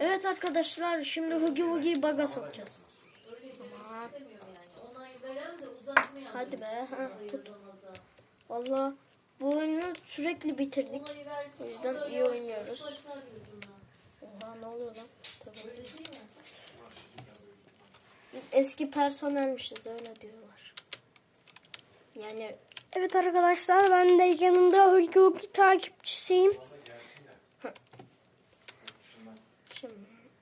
Evet arkadaşlar şimdi Hugi Wugi'yi baga sokacağız. Hadi be. Ha, tut. Valla bu oyunu sürekli bitirdik. O yüzden iyi oynuyoruz. Oha ne oluyor lan? Tabii. Eski personelmişiz öyle diyorlar. Yani Evet arkadaşlar ben de yanında Hugi Hugi takipçisiyim. Şimdi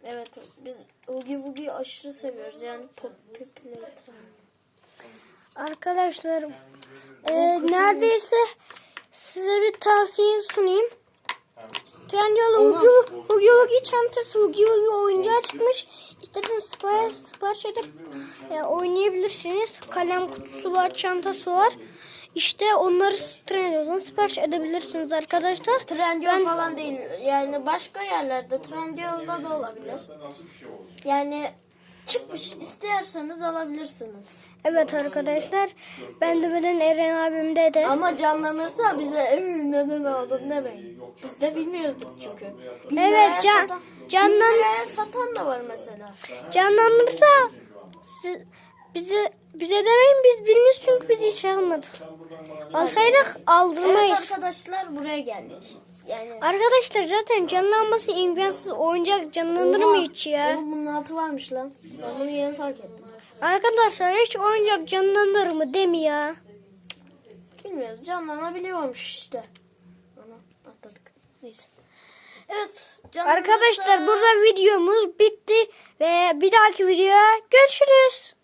evet biz Hugi Wugi'yi aşırı seviyoruz yani Poppy Playtime. Arkadaşlar e, neredeyse size bir tavsiye sunayım. Trendyol'da Hugi, Hugi Hugi çantası Hugi Hugi oyuncağı çıkmış. İsterseniz sipariş, sipariş edip e, oynayabilirsiniz. Kalem kutusu var, çantası var. İşte onları Trendyol'dan sipariş edebilirsiniz arkadaşlar. Trendyol falan değil yani başka yerlerde Trendyol'da da olabilir. Yani çıkmış isterseniz alabilirsiniz. Evet arkadaşlar ben de beden Eren abimde de. Ama canlanırsa bize "Ee, neden aldın demeyin. Biz de bilmiyorduk çünkü. Bin Evet, can- satan, canlan- satan da var mesela. Canlandırsa siz, bize bize demeyin biz bilmiyoruz çünkü biz hiç almadık. Alsaydık Evet aldırmayız. arkadaşlar buraya geldik. Yani Arkadaşlar zaten canlanması imkansız oyuncak canlanır mı hiç ya? Oğlum bunun altı varmış lan. Ben bunu yeni fark ettim. Arkadaşlar hiç oyuncak canlanır mı değil mi ya? Bilmiyoruz canlanabiliyormuş işte. Ana atladık. Neyse. Evet. canlanırsa- Arkadaşlar burada videomuz bitti ve bir dahaki videoya görüşürüz.